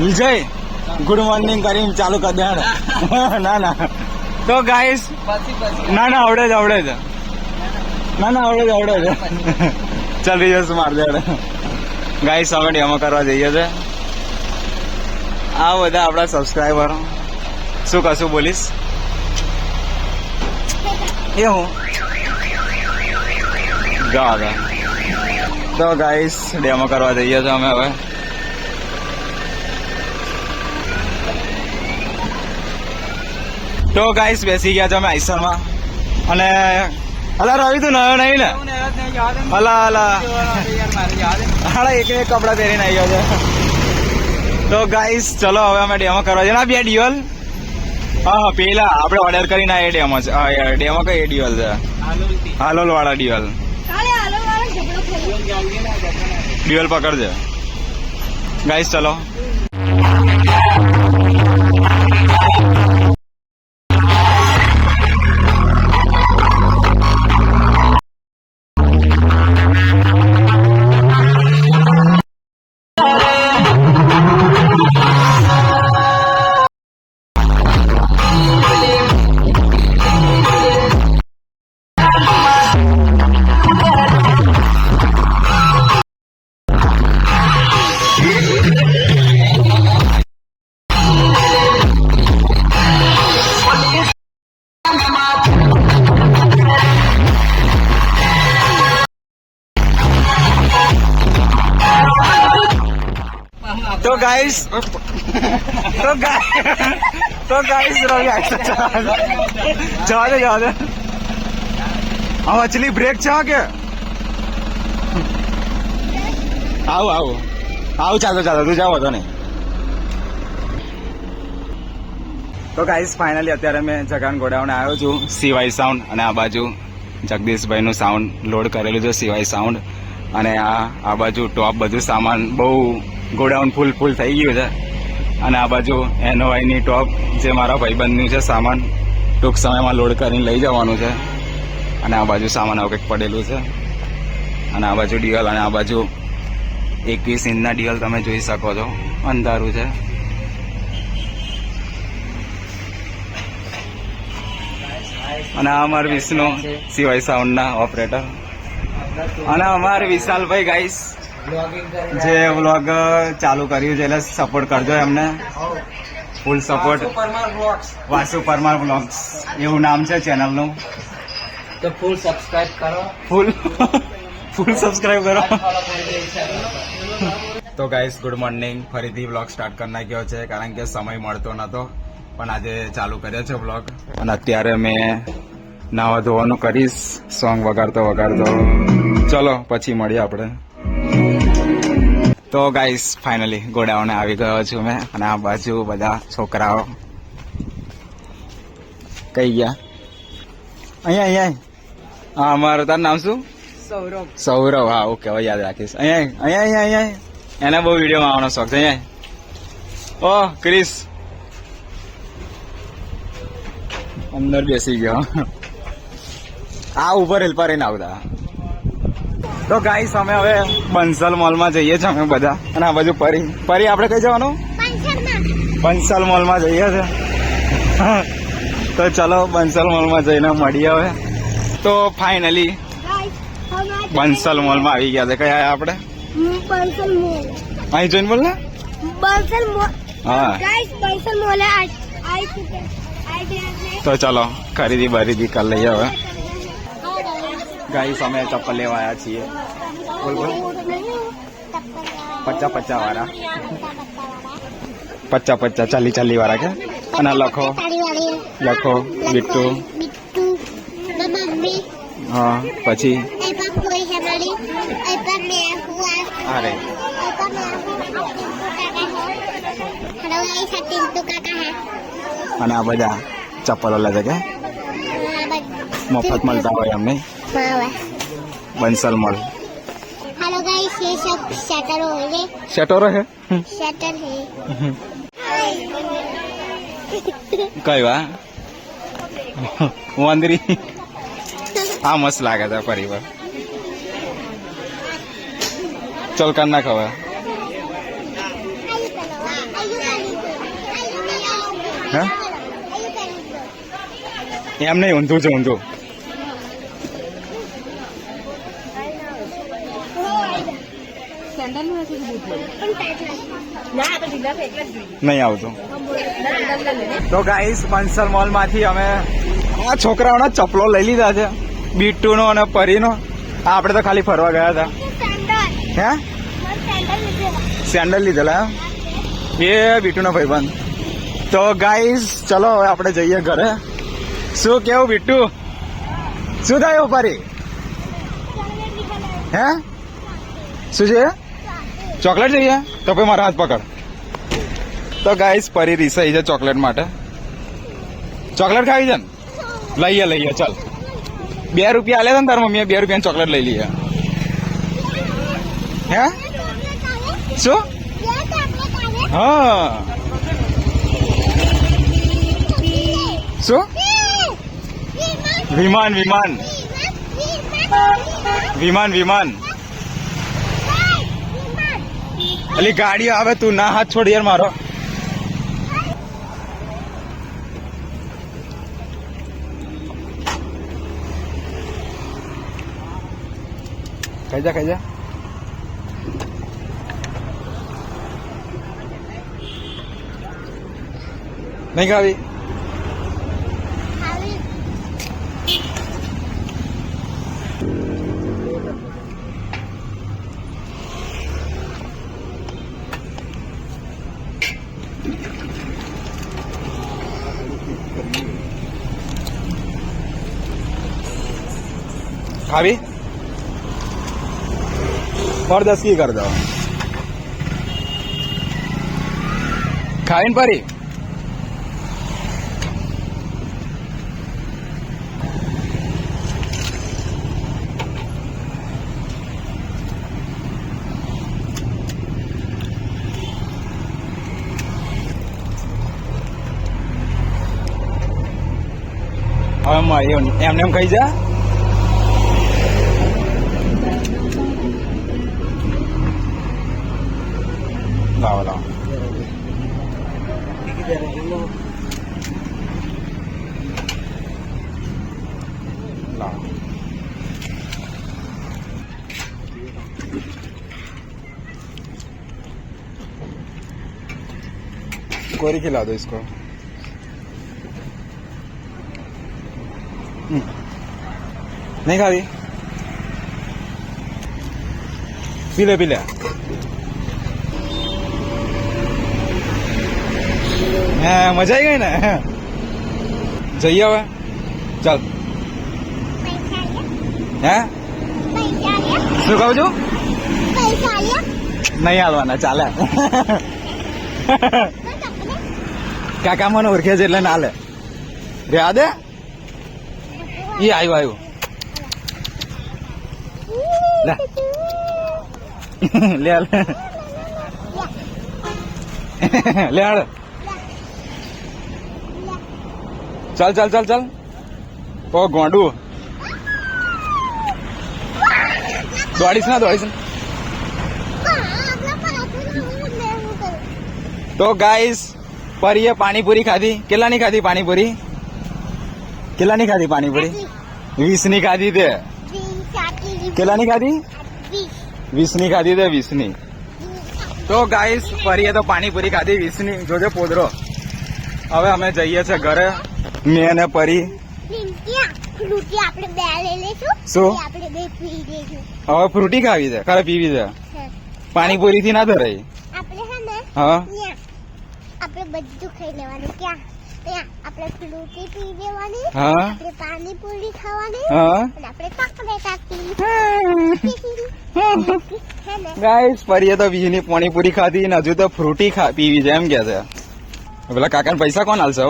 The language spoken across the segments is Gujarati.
વિજય ગુડ મોર્નિંગ કરીને ચાલુ કરી દે ના ના. તો ગાઈસ ના ના, આવડે જ આવડે જ. ના ના, આવડે જ આવડે જ. ચાલ રિયસ માર દે ગાઈસ અમે ડેમો કરવા જઈએ છે. આ બધા આપણા સબસ્ક્રાઈબર શું કશું બોલીશ? એ હું? ગા તો ગાઈસ ડેમો કરવા જઈએ છીએ અમે હવે. તો ગાઈસ બેસી ગયા છે અમે આઈસરમાં અને અલા રવિ તું નયો નહીં ને. અલા અલા. હાડા એક એક કપડા પહેરીને આવ્યો છે. તો ગાઈસ ચલો હવે અમે ડેમો કરવા જઈએ. બે ડિયોલ હા હા પેલા આપણે ઓર્ડર કરીને આ ડેમો છે. હા યાર ડેમો કઈ ડિયોલ છે. હાલોલ વાળા ડિયોલ ને. ડિયોલ પકડજે. ગાઈસ ચલો. ગાઈસ તો તો ગાઈસ જવા દે જવા દે હવે અચલી બ્રેક છે કે આવું આવું આવું ચાલો ચાલો તું જાવ તો નહીં તો ગાઈસ ફાઇનલી અત્યારે મેં જગાન ગોડાઉન આવ્યો છું સીવાય સાઉન્ડ અને આ બાજુ જગદીશભાઈનું સાઉન્ડ લોડ કરેલું છે સીવાય સાઉન્ડ અને આ આ બાજુ ટોપ બધું સામાન બહુ ગોડાઉન ફૂલ ફૂલ થઈ ગયું છે. અને આ બાજુ એનઓઆઈની ટોપ જે મારા ભાઈબંધનું છે સામાન, ટૂંક સમયમાં લોડ કરીને લઈ જવાનું છે. અને આ બાજુ સામાન આવું કંઈક પડેલું છે. અને આ બાજુ ડિયલ અને આ બાજુ એકવીસ ઇંચના ડિયલ તમે જોઈ શકો છો. અંધારું છે. અને આ અમાર વિષ્ણુ સિવાય સાઉન્ડના ઓપરેટર અને અમારે વિશાલભાઈ કરીને જે વ્લોગ ચાલુ કર્યું છે એટલે સપોર્ટ કરજો એમને. Full support Vasu Parmar. Vlogs એવું નામ છે ચેનલનું તો ફૂલ સબસ્ક્રાઇબ કરો. ફૂલ ફૂલ સબસ્ક્રાઇબ કરો. તો ગાઈસ ગુડ મોર્નિંગ ફરીથી વ્લોગ સ્ટાર્ટ કરી નાખ્યો છે કારણ કે સમય મળતો નતો પણ આજે ચાલુ કર્યો છે વ્લોગ અને અત્યારે મેં નાવા ધોવાનું કરીશ. સોંગ વગાડતો વગાડતો. ચલો પછી મળીએ આપણે. તો ગાઈસ ફાઇનલી ગોડાઉને આવી ગયો છું મેં અને આ બાજુ બધા છોકરાઓ કઈ ગયા? અહીંયા અહીંયા. હા અમારું તારું નામ શું? સૌરભ. સૌરવ હા ઓકે હવે યાદ રાખીશ. અહીંયા અહીંયા અહીંયા અહીંયા. એને બહુ વિડીયોમાં આવવાનો શોખ છે અહીંયા. ઓ ક્રિસ. અંદર બેસી ગયો. આ ઉપર હેલ્પર એને આવતા. તો ગાઈસ અમે હવે બંસલ મોલમાં જઈએ છીએ અમે બધા. અને આ બાજુ પરી. પરી, આપણે કઈ જવાનું? બંસલ મોલમાં જઈએ છે તો ચલો, બંસલ મોલમાં જઈને મળીએ હવે. તો ફાઈનલી બંસલ મોલમાં આવી ગયા છે. કયા આપણે? અહીં જોઈને બોલ ને. બંસલ મોલ હા. તો ચલો ખરીદી બરીદી કરી લઈએ હવે. ગાઈસ સમયે ચપ્પલ લેવા આવ્યા છીએ. બોલ બોલ. પચા પચા વાળા. પચા પચા ચાલી ચાલી વાળા કે? અને લખો. લખો બિટ્ટુ હા પછી? અરે. અને આ બધા ચપ્પલો લે છે કે? મફત મળતા હોય અમને બંસલ મોલ हेलो गाइस ये सब शटर हो गए શેટોરો હે शटर है કઈ વા વાંદરી આ મસ્ત લાગે છે પરિવાર ચલ કર નાખ હવે Ay, હે એમ નહીં ઊંધું છે ઊંધું સેન્ડલનું બૂટ નહીં આવતું. તો ગાઈસ બંસલ મોલમાંથી અમે આ છોકરાઓના ચપલો લઈ લીધા છે. બીટુનો અને પરીનો. આપણે તો ખાલી ફરવા ગયા હતા. હે? સેન્ડલ લીધેલા? એ બીટુનો ભાઈબંધ. તો ગાઈસ ચલો, હવે આપણે જઈએ ઘરે. શું કેવું બીટુ? શું થયું પરી? હે? શું છે? ચોકલેટ જોઈએ? તો ભાઈ મારા હાથ પકડ. તો ગાઈસ પરી રીસાઈ છે ચોકલેટ માટે. ચોકલેટ ખાવી છે ને? લઈએ લઈએ, ચાલ. બે રૂપિયા આલે છે ને તારા મમ્મીએ, બે રૂપિયાની ચોકલેટ લઈ લઈએ. હે? શું? હા. શું? વિમાન વિમાન. વિમાન વિમાન. અલી ગાડી આવે તું ના હાથ છોડ યાર મારો. કઈ જા જા. નહીં ખાવી? ખાવી? પર દસ કી કર દો ખાવીને પરી એમને એમ ખાઈ જા. कोरी खिला दो इसको हम्म। नहीं खा रही पी ले पी ले हाँ मजा आई गई ना જઈએ હવે ચાલ હે શું કહું છું નહીં હાલવાના ચાલે કાકા મને ઓળખે છે એટલે ના લે. રે આ દે? ઈ આવ્યું આવ્યું લે. લે હાલ. ચાલ ચાલ ચાલ ચાલ. ઓ, ગોંડું. દોડીશ ના, દોડીશ તો, ગાઈસ પરીએ પાણીપુરી ખાધી? કેટલાની ખાધી પાણીપુરી? કેટલાની ખાધી પાણીપુરી? વીસની ખાધી તે. કેટલાની ખાધી? વીસ. ની ખાધી તે વીસ. ની તો ગાઈસ પરીએ તો પાણીપુરી ખાધી વીસની જોજો પોદરો. હવે અમે જઈએ છે ઘરે. મેં અને પરી. શું? હવે ફ્રૂટી ખાવી છે ખરે પીવી છે? પાણીપુરી થી ના ધરાય. હા. આપણે બધું ખાઈ લેવાનું. ક્યાં? ત્યાં. આપણે ફ્રૂટી પી લેવાની હા. આપણે પાણીપુરી ખાવાની હા. અને આપણે ચોકલેટ આપી ગાઈસ પરીએ તો વીની પાણીપુરી ખાધી ને હજુ તો ફ્રૂટી ખા પીવી છે એમ કે છે. પેલા કાકાને પૈસા કોણ હાલશે?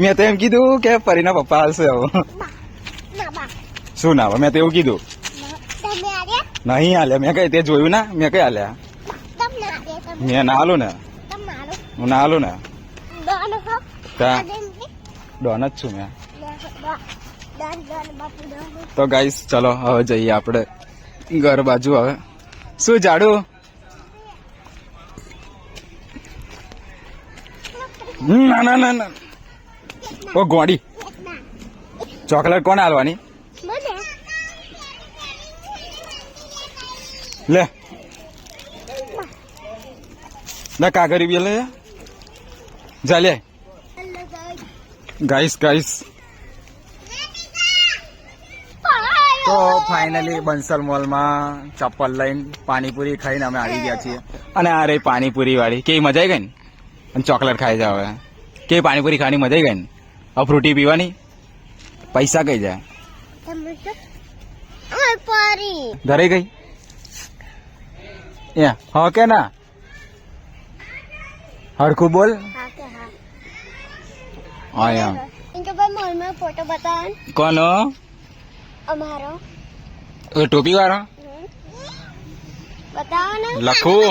મેં તો એમ કીધું કે પરીના પપ્પા હાલશે હવે શું ના? મેં તો એવું કીધું. નહીં હાલ્યા મેં કઈ તે જોયું ના? મેં કઈ હાલ્યા ના હાલું ને ડોન જ છું મેં તો ગાઈસ ચલો હવે જઈએ આપણે ઘર બાજુ હવે શું જાડું ના ના ના ના ઓ ગોડી ચોકલેટ કોને હાલવાની લે લે કાગરી બી લે જા લે. Hello guys guys. તો ફાઇનલી બંસલ મોલમાં ચપ્પલ લઈને પાણીપુરી ખાઈને અમે આવી ગયા છીએ. અને આ રહી પાણીપુરી વાળી કેવી મજા આવી ગઈ ને? અને ચોકલેટ ખાઈ જાવ હવે. કેવી પાણીપુરી ખાવાની મજા આવી ગઈ ને? હવે ફ્રૂટી પીવાની? પૈસા કઈ જાય? ઘરે ગઈ? એ હા કે ના? હરખું બોલ. ફોટો બતાવો કોનો? અમારો. એ ટોપી વાળો બતાવો ને લખું.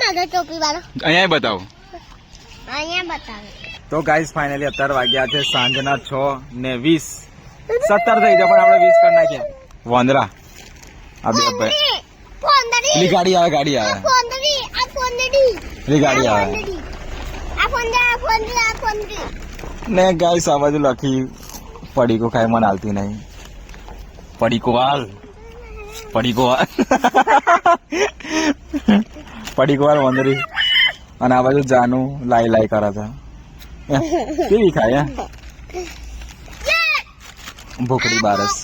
મારો ટોપી વાળો અહીંયા બતાવો. અહીંયા બતાવો. તો ગાઈસ ફાઇનલી અત્યારે વાગ્યા છે સાંજના છ ને વીસ. સત્તર થઈ જાય પણ આપણે વીસ કરી નાખ્યા વાંદરા. આ બે ભાઈ. ગાડી આવે ગાડી આવે. ગાડી આવે. ને ગાઈસ આ બાજુ લખી પડીકો ખાઈ મને હાલતી નહીં. પડીકો હાલ. પડીકો હાલ. પડીકો હાલ વંદરી અને આ બાજુ જાનું લાઈ લાઈ કરે છે. કેવી ખાય ભૂખડી બારસ.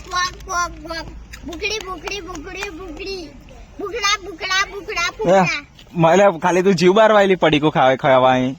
ખાલી તું જીવ બાર વાયલી પડીકો ખાવે ખાવા અહીં